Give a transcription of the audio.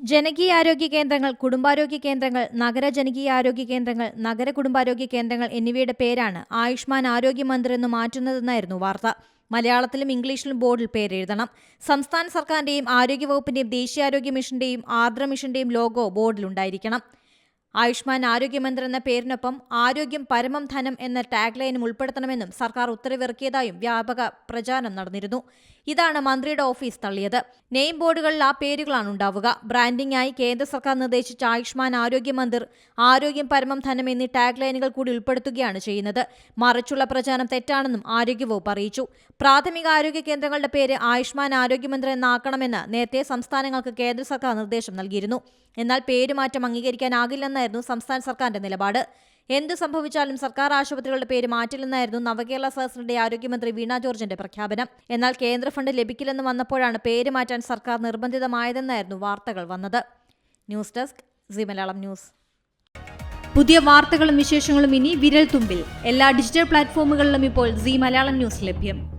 ജനകീയ ആരോഗ്യ കേന്ദ്രങ്ങൾ കുടുംബാരോഗ്യ കേന്ദ്രങ്ങൾ നഗര ജനകീയ ആരോഗ്യ കേന്ദ്രങ്ങൾ നഗര കുടുംബാരോഗ്യ കേന്ദ്രങ്ങൾ എന്നിവയുടെ പേരാണ് ആയുഷ്മാൻ ആരോഗ്യ മന്ദിർ എന്ന് മാറ്റുന്നതെന്നായിരുന്നു വാർത്ത. മലയാളത്തിലും ഇംഗ്ലീഷിലും ബോർഡിൽ പേരെഴുതണം. സംസ്ഥാന സർക്കാരിന്റെയും ആരോഗ്യവകുപ്പിന്റെയും ദേശീയാരോഗ്യ മിഷന്റെയും ആർദ്ര മിഷന്റെയും ലോഗോ ബോർഡിലുണ്ടായിരിക്കണം. ആയുഷ്മാൻ ആരോഗ്യമന്ത്രി എന്ന പേരിനൊപ്പം ആരോഗ്യം പരമം ധനം എന്ന ടാഗ് ലൈനും ഉൾപ്പെടുത്തണമെന്നും സർക്കാർ ഉത്തരവിറക്കിയതായും വ്യാപക പ്രചാരണം നടന്നിരുന്നു. ഇതാണ് മന്ത്രിയുടെ ഓഫീസ് തള്ളിയത്. നെയിം ബോർഡുകളിൽ ആ പേരുകളാണ് ഉണ്ടാവുക. ബ്രാൻഡിംഗായി കേന്ദ്ര സർക്കാർ നിർദ്ദേശിച്ച ആയുഷ്മാൻ ആരോഗ്യ ആരോഗ്യം പരമം ധനം എന്നീ ടാഗ് ലൈനുകൾ കൂടി ഉൾപ്പെടുത്തുകയാണ് ചെയ്യുന്നത്. മറിച്ചുള്ള പ്രചാരണം തെറ്റാണെന്നും ആരോഗ്യവകുപ്പ് അറിയിച്ചു. പ്രാഥമിക ആരോഗ്യ കേന്ദ്രങ്ങളുടെ പേര് ആയുഷ്മാൻ ആരോഗ്യമന്ത്രി എന്നാക്കണമെന്ന് നേരത്തെ സംസ്ഥാനങ്ങൾക്ക് കേന്ദ്ര സർക്കാർ നിർദ്ദേശം നൽകിയിരുന്നു. എന്നാൽ പേരുമാറ്റം അംഗീകരിക്കാനാകില്ലെന്നായിരുന്നു സംസ്ഥാന സർക്കാരിന്റെ നിലപാട്. എന്തു സംഭവിച്ചാലും സർക്കാർ ആശുപത്രികളുടെ പേര് മാറ്റില്ലെന്നായിരുന്നു നവകേരള സഹസ്രന്റെ ആരോഗ്യമന്ത്രി വീണ ജോർജിന്റെ പ്രഖ്യാപനം. എന്നാൽ കേന്ദ്ര ഫണ്ട് ലഭിക്കില്ലെന്ന് വന്നപ്പോഴാണ് പേര് മാറ്റാൻ സർക്കാർ നിർബന്ധിതമായതെന്നായിരുന്നു വാർത്തകൾ വന്നത്. News desk C Malayalam news. പുതിയ വാർത്തകളും വിശേഷങ്ങളും ഇനി വിരൽ തുമ്പിൽ. എല്ലാ ഡിജിറ്റൽ പ്ലാറ്റ്ഫോമുകളിലും ഇപ്പോൾ സി മലയാളം ന്യൂസ് ലഭ്യം.